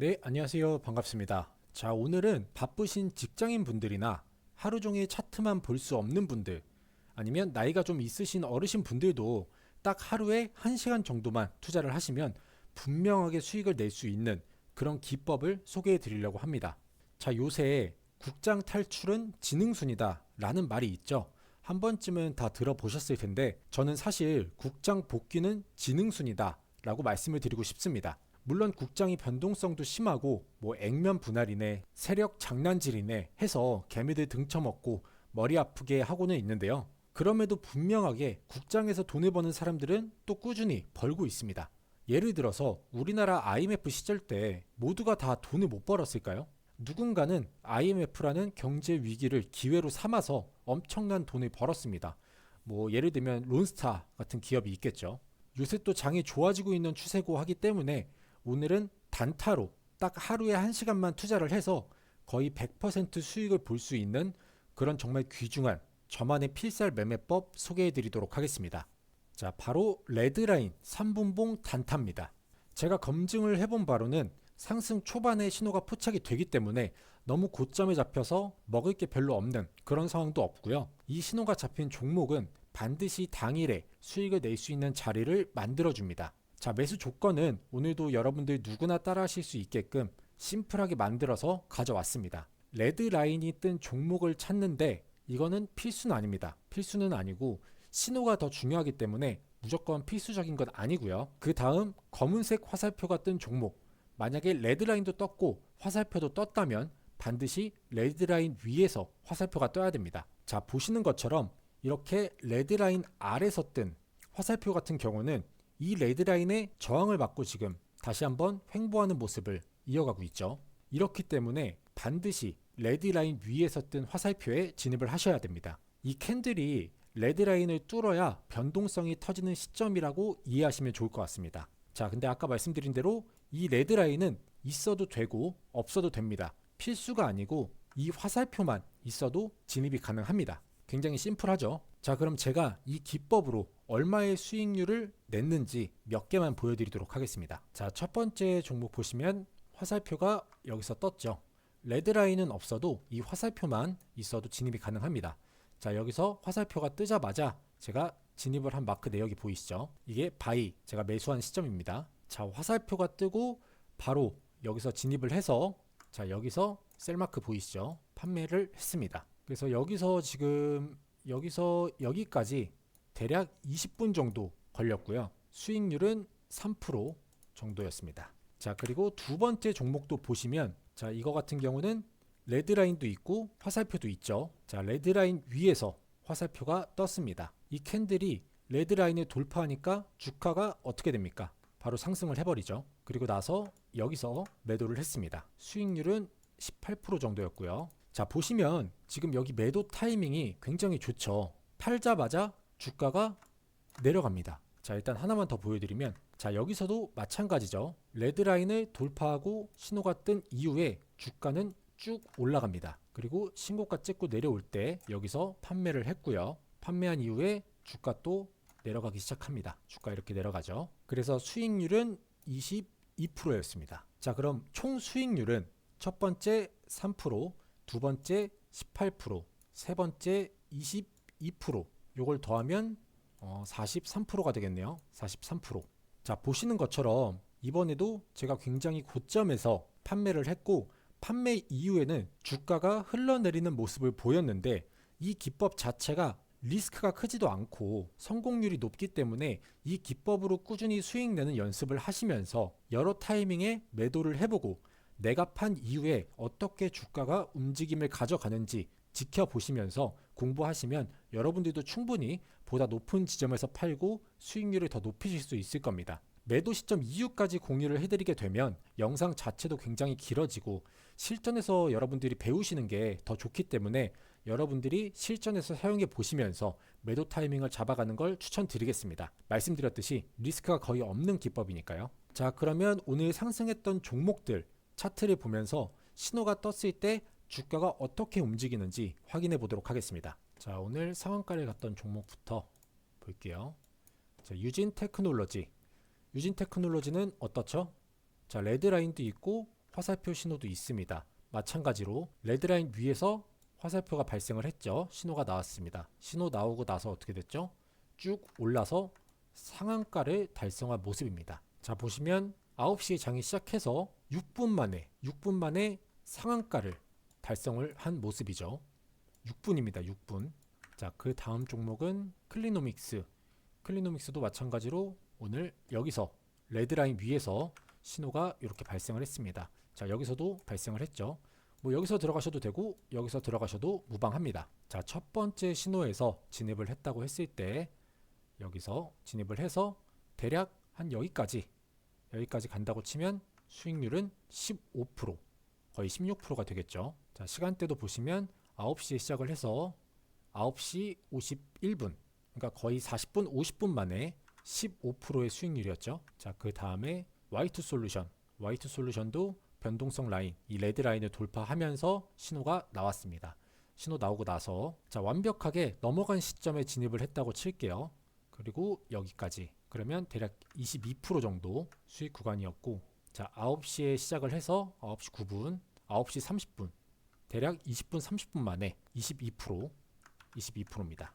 네, 안녕하세요. 반갑습니다. 자, 오늘은 바쁘신 직장인 분들이나 하루 종일 차트만 볼 수 없는 분들, 아니면 나이가 좀 있으신 어르신 분들도 딱 하루에 1시간 정도만 투자를 하시면 분명하게 수익을 낼 수 있는 그런 기법을 소개해 드리려고 합니다. 자, 요새 국장 탈출은 지능순이다 라는 말이 있죠. 한 번쯤은 다 들어보셨을 텐데 저는 사실 국장 복귀는 지능순이다 라고 말씀을 드리고 싶습니다. 물론 국장이 변동성도 심하고 뭐 액면 분할이네 세력 장난질이네 해서 개미들 등쳐먹고 머리 아프게 하고는 있는데요. 그럼에도 분명하게 국장에서 돈을 버는 사람들은 또 꾸준히 벌고 있습니다. 예를 들어서 우리나라 IMF 시절 때 모두가 다 돈을 못 벌었을까요? 누군가는 IMF라는 경제 위기를 기회로 삼아서 엄청난 돈을 벌었습니다. 뭐 예를 들면 론스타 같은 기업이 있겠죠. 요새 또 장이 좋아지고 있는 추세고 하기 때문에 오늘은 단타로 딱 하루에 1시간만 투자를 해서 거의 100% 수익을 볼 수 있는 그런 정말 귀중한 저만의 필살 매매법 소개해 드리도록 하겠습니다. 자, 바로 레드라인 3분봉 단타입니다. 제가 검증을 해본 바로는 상승 초반에 신호가 포착이 되기 때문에 너무 고점에 잡혀서 먹을 게 별로 없는 그런 상황도 없고요. 이 신호가 잡힌 종목은 반드시 당일에 수익을 낼 수 있는 자리를 만들어줍니다. 자, 매수 조건은 오늘도 여러분들 누구나 따라 하실 수 있게끔 심플하게 만들어서 가져왔습니다. 레드 라인이 뜬 종목을 찾는데 이거는 필수는 아닙니다. 필수는 아니고 신호가 더 중요하기 때문에 무조건 필수적인 건 아니고요. 그 다음 검은색 화살표가 뜬 종목. 만약에 레드라인도 떴고 화살표도 떴다면 반드시 레드라인 위에서 화살표가 떠야 됩니다. 자, 보시는 것처럼 이렇게 레드라인 아래서 뜬 화살표 같은 경우는 이 레드라인의 저항을 받고 지금 다시 한번 횡보하는 모습을 이어가고 있죠. 이렇기 때문에 반드시 레드라인 위에서 뜬 화살표에 진입을 하셔야 됩니다. 이 캔들이 레드라인을 뚫어야 변동성이 터지는 시점이라고 이해하시면 좋을 것 같습니다. 자, 근데 아까 말씀드린 대로 이 레드라인은 있어도 되고 없어도 됩니다. 필수가 아니고 이 화살표만 있어도 진입이 가능합니다. 굉장히 심플하죠. 자, 그럼 제가 이 기법으로 얼마의 수익률을 냈는지 몇 개만 보여드리도록 하겠습니다. 자, 첫 번째 종목 보시면 화살표가 여기서 떴죠. 레드라인은 없어도 이 화살표만 있어도 진입이 가능합니다. 자, 여기서 화살표가 뜨자마자 제가 진입을 한 마크 내역이 보이시죠? 이게 바이, 제가 매수한 시점입니다. 자, 화살표가 뜨고 바로 여기서 진입을 해서 자, 여기서 셀마크 보이시죠? 판매를 했습니다. 그래서 여기서 지금 여기서 여기까지 대략 20분 정도 걸렸고요. 수익률은 3% 정도였습니다. 자, 그리고 두 번째 종목도 보시면 자, 이거 같은 경우는 레드라인도 있고 화살표도 있죠. 자, 레드라인 위에서 화살표가 떴습니다. 이 캔들이 레드라인을 돌파하니까 주가가 어떻게 됩니까? 바로 상승을 해버리죠. 그리고 나서 여기서 매도를 했습니다. 수익률은 18% 정도였고요. 자, 보시면 지금 여기 매도 타이밍이 굉장히 좋죠. 팔자마자 주가가 내려갑니다. 자, 일단 하나만 더 보여드리면 자, 여기서도 마찬가지죠. 레드라인을 돌파하고 신호가 뜬 이후에 주가는 쭉 올라갑니다. 그리고 신고가 찍고 내려올 때 여기서 판매를 했고요. 판매한 이후에 주가 또 내려가기 시작합니다. 주가 이렇게 내려가죠. 그래서 수익률은 22%였습니다. 자, 그럼 총 수익률은 첫 번째 3%, 두 번째 18%, 세 번째 22%. 요걸 더하면 어, 43%가 되겠네요. 43%. 자, 보시는 것처럼 이번에도 제가 굉장히 고점에서 판매를 했고 판매 이후에는 주가가 흘러내리는 모습을 보였는데 이 기법 자체가 리스크가 크지도 않고 성공률이 높기 때문에 이 기법으로 꾸준히 수익 내는 연습을 하시면서 여러 타이밍에 매도를 해보고 내가 판 이후에 어떻게 주가가 움직임을 가져가는지 지켜보시면서 공부하시면 여러분들도 충분히 보다 높은 지점에서 팔고 수익률을 더 높이실 수 있을 겁니다. 매도 시점 이후까지 공유를 해드리게 되면 영상 자체도 굉장히 길어지고 실전에서 여러분들이 배우시는 게 더 좋기 때문에 여러분들이 실전에서 사용해 보시면서 매도 타이밍을 잡아가는 걸 추천드리겠습니다. 말씀드렸듯이 리스크가 거의 없는 기법이니까요. 자, 그러면 오늘 상승했던 종목들 차트를 보면서 신호가 떴을 때 주가가 어떻게 움직이는지 확인해 보도록 하겠습니다. 자, 오늘 상한가를 갔던 종목부터 볼게요. 자, 유진 테크놀로지. 유진 테크놀로지는 어떻죠? 자, 레드라인도 있고 화살표 신호도 있습니다. 마찬가지로 레드라인 위에서 화살표가 발생을 했죠. 신호가 나왔습니다. 신호 나오고 나서 어떻게 됐죠? 쭉 올라서 상한가를 달성한 모습입니다. 자, 보시면 9시에 장이 시작해서 6분 만에 6분 만에 상한가를 달성을 한 모습이죠. 6분입니다. 6분. 자, 그 다음 종목은 클리노믹스. 클리노믹스도 마찬가지로 오늘 여기서 레드라인 위에서 신호가 이렇게 발생을 했습니다. 자, 여기서도 발생을 했죠. 뭐 여기서 들어가셔도 되고 여기서 들어가셔도 무방합니다. 자, 첫 번째 신호에서 진입을 했다고 했을 때 여기서 진입을 해서 대략 한 여기까지 여기까지 간다고 치면 수익률은 15% 거의 16%가 되겠죠. 자, 시간대도 보시면 9시에 시작을 해서 9시 51분 그러니까 거의 40분 50분 만에 15%의 수익률이었죠. 자, 그 다음에 Y2 솔루션 Y2 솔루션도 변동성 라인 이 레드 라인을 돌파하면서 신호가 나왔습니다. 신호 나오고 나서 자 완벽하게 넘어간 시점에 진입을 했다고 칠게요. 그리고 여기까지 그러면 대략 22% 정도 수익 구간이었고 자 9시에 시작을 해서 9시 9분 9시 30분 대략 20분 30분 만에 22% 22%입니다.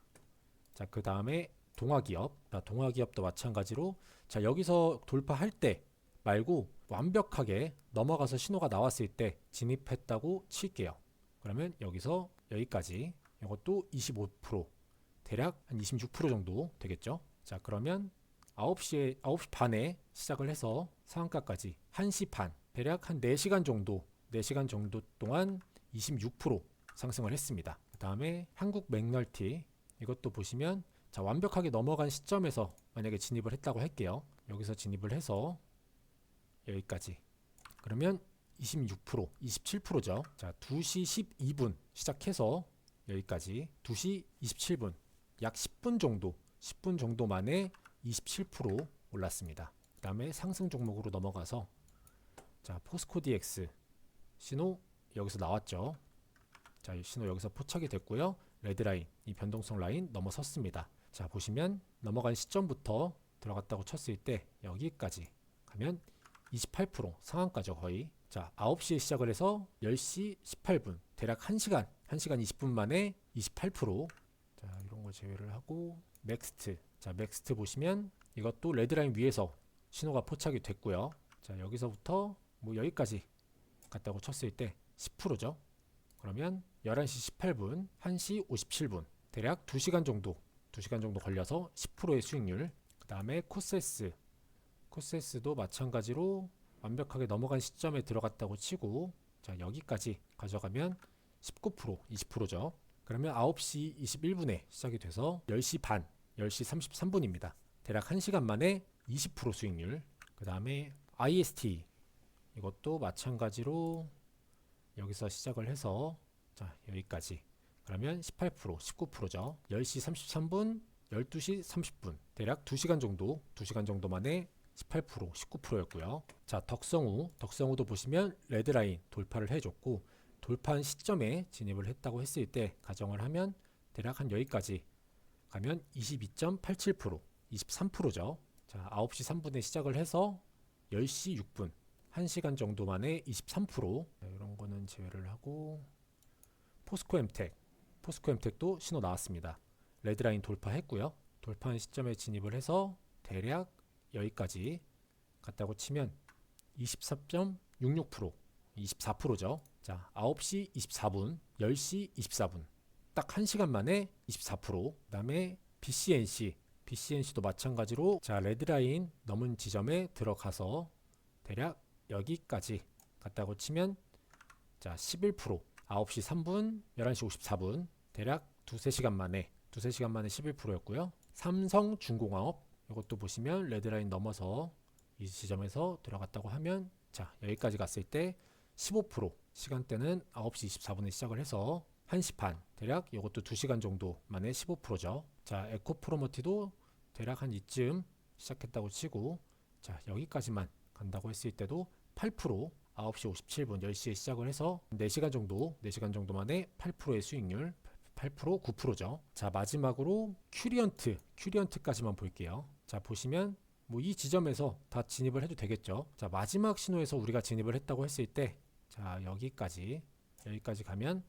자 그 다음에 동화기업 자, 동화기업도 마찬가지로 자 여기서 돌파할 때 말고 완벽하게 넘어가서 신호가 나왔을 때 진입했다고 칠게요. 그러면 여기서 여기까지 이것도 25% 대략 한 26% 정도 되겠죠. 자 그러면 9시에 9시 반에 시작을 해서 상한가까지 1시 반 대략 한 4시간 정도 4시간 정도 동안 26% 상승을 했습니다. 그 다음에 한국 맥널티 이것도 보시면 자 완벽하게 넘어간 시점에서 만약에 진입을 했다고 할게요. 여기서 진입을 해서 여기까지 그러면 26% 27%죠. 자 2시 12분 시작해서 여기까지 2시 27분 약 10분 정도 10분 정도 만에 27% 올랐습니다. 그 다음에 상승 종목으로 넘어가서 자 포스코 DX 신호 여기서 나왔죠. 자, 이 신호 여기서 포착이 됐고요. 레드라인, 이 변동성 라인 넘어섰습니다. 자, 보시면 넘어간 시점부터 들어갔다고 쳤을 때 여기까지 가면 28% 상한가죠, 거의. 자, 9시에 시작을 해서 10시 18분, 대략 1시간, 1시간 20분 만에 28%. 자, 이런 거 제외를 하고 넥스트. 자, 넥스트 보시면 이것도 레드라인 위에서 신호가 포착이 됐고요. 자, 여기서부터 뭐 여기까지 갔다고 쳤을 때 10%죠. 그러면 11시 18분, 1시 57분, 대략 2시간 정도, 2시간 정도 걸려서 10%의 수익률. 그 다음에 코세스, 코세스도 마찬가지로 완벽하게 넘어간 시점에 들어갔다고 치고, 자 여기까지 가져가면 19%, 20%죠. 그러면 9시 21분에 시작이 돼서 10시 반, 10시 33분입니다. 대략 1시간 만에 20% 수익률. 그 다음에 IST 이것도 마찬가지로 여기서 시작을 해서 자 여기까지. 그러면 18% 19%죠. 10시 33분 12시 30분. 대략 2시간 정도 2시간 정도 만에 18% 19%였고요. 자 덕성우 덕성우도 보시면 레드라인 돌파를 해줬고 돌파한 시점에 진입을 했다고 했을 때 가정을 하면 대략 한 여기까지 가면 22.87% 23%죠. 자 9시 3분에 시작을 해서 10시 6분 1시간 정도 만에 23% 네, 이런 거는 제외를 하고 포스코 엠텍 포스코 엠텍도 신호 나왔습니다. 레드라인 돌파했고요. 돌파한 시점에 진입을 해서 대략 여기까지 갔다고 치면 24.66% 24%죠. 자, 9시 24분, 10시 24분. 딱 1시간 만에 24%. 그다음에 BCNC BCNC도 마찬가지로 자, 레드라인 넘은 지점에 들어가서 대략 여기까지 갔다고 치면 자 11% 9시 3분 11시 54분 대략 두세 시간 만에 두세 시간 만에 11%였고요. 삼성 중공업 이것도 보시면 레드라인 넘어서 이 지점에서 들어갔다고 하면 자 여기까지 갔을 때 15% 시간대는 9시 24분에 시작을 해서 1시 반 대략 이것도 2시간 정도 만에 15%죠. 자 에코 프로머티도 대략 한 이쯤 시작했다고 치고 자 여기까지만 간다고 했을 때도 8% 9시 57분 10시에 시작을 해서 4시간 정도 4시간 정도 만에 8%의 수익률 8% 9%죠 자 마지막으로 큐리언트 큐리언트까지만 볼게요 자 보시면 뭐 이 지점에서 다 진입을 해도 되겠죠. 자, 마지막 신호에서 우리가 진입을 했다고 했을 때 자, 여기까지 여기까지 가면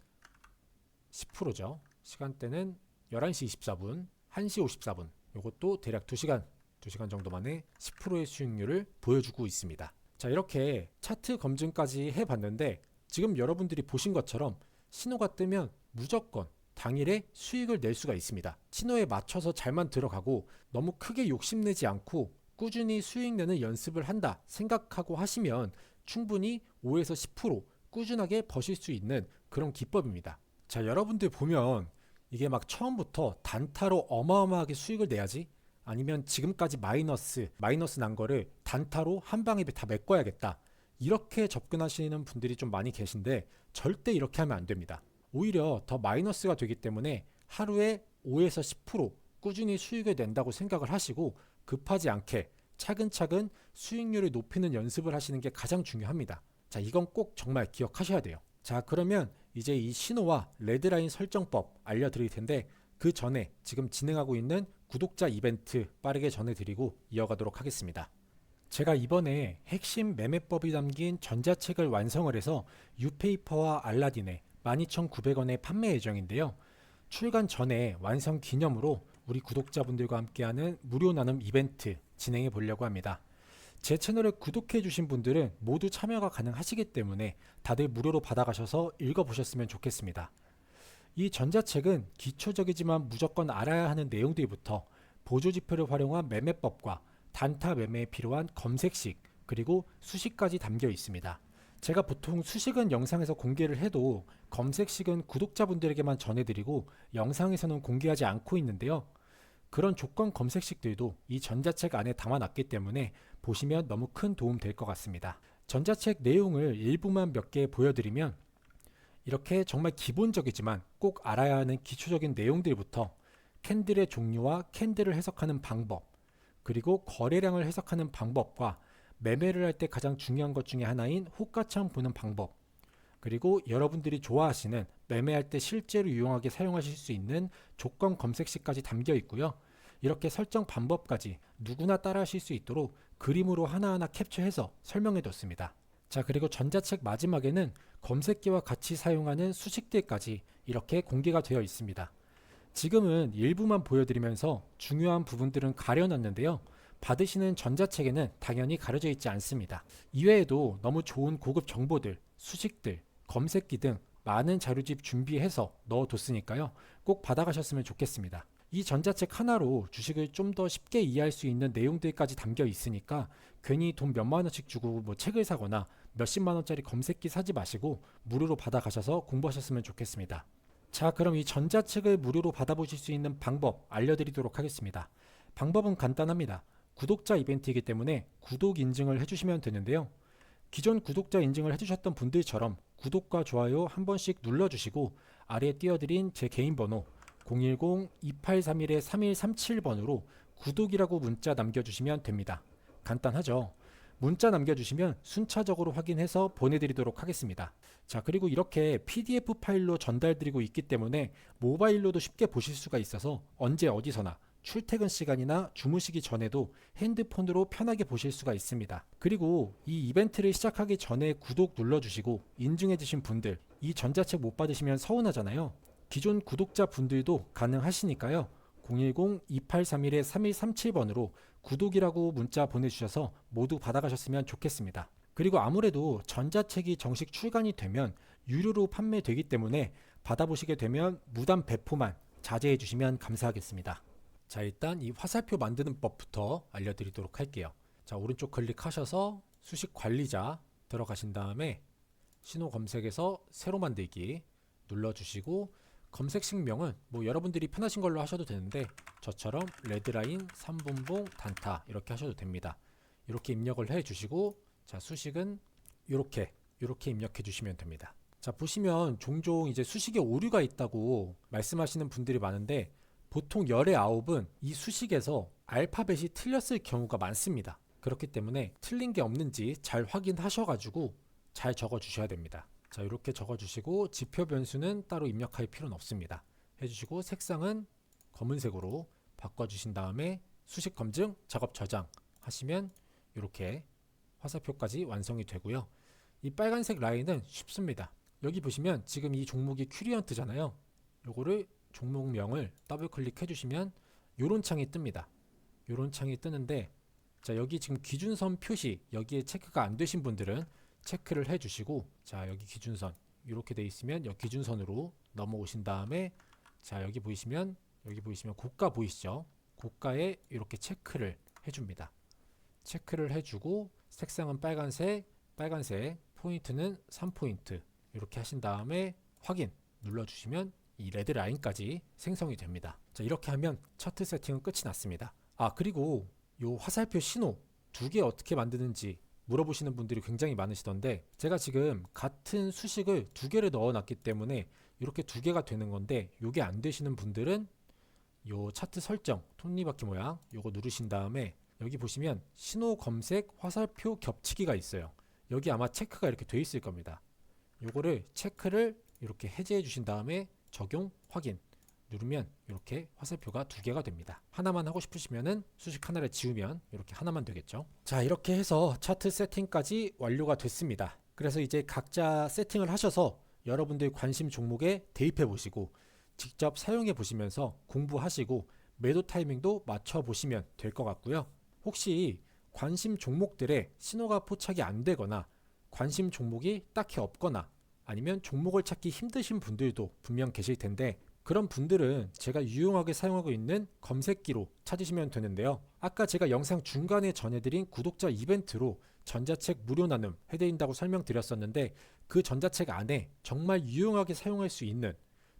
10%죠. 시간대는 11시 24분, 1시 54분. 요것도 대략 2시간, 2시간 정도 만에 10%의 수익률을 보여주고 있습니다. 자, 이렇게 차트 검증까지 해 봤는데 지금 여러분들이 보신 것처럼 신호가 뜨면 무조건 당일에 수익을 낼 수가 있습니다. 신호에 맞춰서 잘만 들어가고 너무 크게 욕심내지 않고 꾸준히 수익 내는 연습을 한다 생각하고 하시면 충분히 5에서 10% 꾸준하게 버실 수 있는 그런 기법입니다. 자, 여러분들 보면 이게 막 처음부터 단타로 어마어마하게 수익을 내야지 아니면 지금까지 마이너스 마이너스 난 거를 단타로 한 방에 다 메꿔야겠다. 이렇게 접근하시는 분들이 좀 많이 계신데 절대 이렇게 하면 안 됩니다. 오히려 더 마이너스가 되기 때문에 하루에 5에서 10% 꾸준히 수익을 낸다고 생각을 하시고 급하지 않게 차근차근 수익률을 높이는 연습을 하시는 게 가장 중요합니다. 자, 이건 꼭 정말 기억하셔야 돼요. 자, 그러면 이제 이 신호와 레드라인 설정법 알려드릴 텐데 그 전에 지금 진행하고 있는 구독자 이벤트 빠르게 전해드리고 이어가도록 하겠습니다. 제가 이번에 핵심 매매법이 담긴 전자책을 완성을 해서 유페이퍼와 알라딘에 12,900원에 판매 예정인데요. 출간 전에 완성 기념으로 우리 구독자분들과 함께하는 무료 나눔 이벤트 진행해 보려고 합니다. 제 채널을 구독해 주신 분들은 모두 참여가 가능하시기 때문에 다들 무료로 받아가셔서 읽어보셨으면 좋겠습니다. 이 전자책은 기초적이지만 무조건 알아야 하는 내용들부터 보조지표를 활용한 매매법과 단타 매매에 필요한 검색식 그리고 수식까지 담겨 있습니다. 제가 보통 수식은 영상에서 공개를 해도 검색식은 구독자분들에게만 전해드리고 영상에서는 공개하지 않고 있는데요. 그런 조건 검색식들도 이 전자책 안에 담아놨기 때문에 보시면 너무 큰 도움 될 것 같습니다. 전자책 내용을 일부만 몇 개 보여드리면 이렇게 정말 기본적이지만 꼭 알아야 하는 기초적인 내용들부터 캔들의 종류와 캔들을 해석하는 방법, 그리고 거래량을 해석하는 방법과 매매를 할 때 가장 중요한 것 중에 하나인 호가창 보는 방법, 그리고 여러분들이 좋아하시는 매매할 때 실제로 유용하게 사용하실 수 있는 조건 검색식까지 담겨 있고요. 이렇게 설정 방법까지 누구나 따라 하실 수 있도록 그림으로 하나하나 캡처해서 설명해 뒀습니다. 자, 그리고 전자책 마지막에는 검색기와 같이 사용하는 수식들까지 이렇게 공개가 되어 있습니다. 지금은 일부만 보여드리면서 중요한 부분들은 가려놨는데요. 받으시는 전자책에는 당연히 가려져 있지 않습니다. 이외에도 너무 좋은 고급 정보들, 수식들, 검색기 등 많은 자료집 준비해서 넣어뒀으니까요. 꼭 받아가셨으면 좋겠습니다. 이 전자책 하나로 주식을 좀 더 쉽게 이해할 수 있는 내용들까지 담겨 있으니까 괜히 돈 몇만 원씩 주고 뭐 책을 사거나 몇십만 원짜리 검색기 사지 마시고 무료로 받아가셔서 공부하셨으면 좋겠습니다. 자, 그럼 이 전자책을 무료로 받아보실 수 있는 방법 알려드리도록 하겠습니다. 방법은 간단합니다. 구독자 이벤트이기 때문에 구독 인증을 해주시면 되는데요. 기존 구독자 인증을 해주셨던 분들처럼 구독과 좋아요 한 번씩 눌러주시고 아래에 띄워드린 제 개인 번호 010-2831-3137번으로 구독이라고 문자 남겨주시면 됩니다. 간단하죠? 문자 남겨주시면 순차적으로 확인해서 보내드리도록 하겠습니다. 자, 그리고 이렇게 PDF 파일로 전달드리고 있기 때문에 모바일로도 쉽게 보실 수가 있어서 언제 어디서나 출퇴근 시간이나 주무시기 전에도 핸드폰으로 편하게 보실 수가 있습니다. 그리고 이 이벤트를 시작하기 전에 구독 눌러주시고 인증해주신 분들, 이 전자책 못 받으시면 서운하잖아요. 기존 구독자 분들도 가능하시니까요. 010-2831-3137번으로 구독이라고 문자 보내주셔서 모두 받아가셨으면 좋겠습니다. 그리고 아무래도 전자책이 정식 출간이 되면 유료로 판매되기 때문에 받아보시게 되면 무단 배포만 자제해 주시면 감사하겠습니다. 자, 일단 이 화살표 만드는 법부터 알려드리도록 할게요. 자, 오른쪽 클릭하셔서 수식 관리자 들어가신 다음에 신호 검색에서 새로 만들기 눌러주시고 검색식명은 뭐 여러분들이 편하신 걸로 하셔도 되는데 저처럼 레드라인 3분봉 단타 이렇게 하셔도 됩니다. 이렇게 입력을 해 주시고 자 수식은 이렇게 이렇게 입력해 주시면 됩니다. 자 보시면 종종 이제 수식에 오류가 있다고 말씀하시는 분들이 많은데 보통 열의 아홉은 이 수식에서 알파벳이 틀렸을 경우가 많습니다. 그렇기 때문에 틀린 게 없는지 잘 확인하셔가지고 잘 적어 주셔야 됩니다. 자 이렇게 적어 주시고 지표 변수는 따로 입력할 필요는 없습니다. 해주시고 색상은 검은색으로 바꿔주신 다음에 수식 검증 작업 저장 하시면 이렇게 화살표까지 완성이 되고요. 이 빨간색 라인은 쉽습니다. 여기 보시면 지금 이 종목이 큐리언트잖아요. 요거를 종목명을 더블 클릭해 주시면 요런 창이 뜹니다. 요런 창이 뜨는데 자 여기 지금 기준선 표시 여기에 체크가 안 되신 분들은 체크를 해 주시고 자 여기 기준선 이렇게 돼 있으면 여기 기준선으로 넘어오신 다음에 자 여기 보이시면 여기 보이시면 고가 보이시죠? 고가에 이렇게 체크를 해줍니다. 체크를 해주고 색상은 빨간색, 빨간색, 포인트는 3포인트 이렇게 하신 다음에 확인 눌러주시면 이 레드 라인까지 생성이 됩니다. 자 이렇게 하면 차트 세팅은 끝이 났습니다. 아 그리고 요 화살표 신호 두 개 어떻게 만드는지 물어보시는 분들이 굉장히 많으시던데 제가 지금 같은 수식을 두 개를 넣어놨기 때문에 이렇게 두 개가 되는 건데 이게 안 되시는 분들은 요 차트 설정 톱니바퀴 모양 요거 누르신 다음에 여기 보시면 신호 검색 화살표 겹치기가 있어요. 여기 아마 체크가 이렇게 돼 있을 겁니다. 요거를 체크를 이렇게 해제해 주신 다음에 적용 확인 누르면 이렇게 화살표가 두 개가 됩니다. 하나만 하고 싶으시면은 수식 하나를 지우면 이렇게 하나만 되겠죠. 자, 이렇게 해서 차트 세팅까지 완료가 됐습니다. 그래서 이제 각자 세팅을 하셔서 여러분들 관심 종목에 대입해 보시고 직접 사용해 보시면서 공부하시고 매도 타이밍도 맞춰 보시면 될 것 같고요. 혹시 관심 종목들의 신호가 포착이 안 되거나 관심 종목이 딱히 없거나 아니면 종목을 찾기 힘드신 분들도 분명 계실 텐데 그런 분들은 제가 유용하게 사용하고 있는 검색기로 찾으시면 되는데요. 아까 제가 영상 중간에 전해드린 구독자 이벤트로 전자책 무료 나눔 해드린다고 설명드렸었는데 그 전자책 안에 정말 유용하게 사용할 수 있는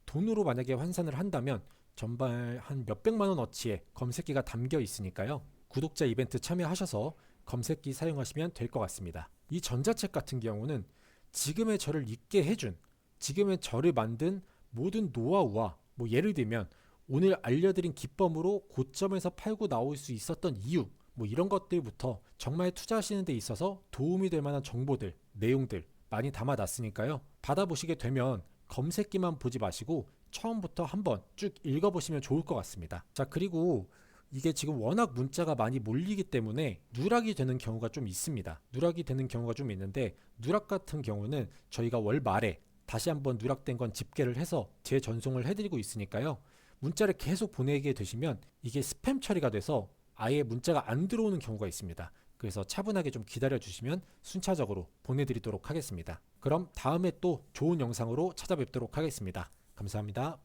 돈으로 만약에 환산을 한다면 전발 한 몇백만 원어치의 검색기가 담겨 있으니까요. 구독자 이벤트 참여하셔서 검색기 사용하시면 될 것 같습니다. 이 전자책 같은 경우는 지금의 저를 있게 해준 지금의 저를 만든 모든 노하우와 뭐 예를 들면 오늘 알려드린 기법으로 고점에서 팔고 나올 수 있었던 이유 뭐 이런 것들부터 정말 투자하시는 데 있어서 도움이 될 만한 정보들 내용들 많이 담아놨으니까요. 받아보시게 되면 검색기만 보지 마시고 처음부터 한번 쭉 읽어보시면 좋을 것 같습니다. 자 그리고 이게 지금 워낙 문자가 많이 몰리기 때문에 누락이 되는 경우가 좀 있습니다. 누락이 되는 경우가 좀 있는데 누락 같은 경우는 저희가 월 말에 다시 한번 누락된 건 집계를 해서 재전송을 해드리고 있으니까요. 문자를 계속 보내게 되시면 이게 스팸 처리가 돼서 아예 문자가 안 들어오는 경우가 있습니다. 그래서 차분하게 좀 기다려 주시면 순차적으로 보내드리도록 하겠습니다. 그럼 다음에 또 좋은 영상으로 찾아뵙도록 하겠습니다. 감사합니다.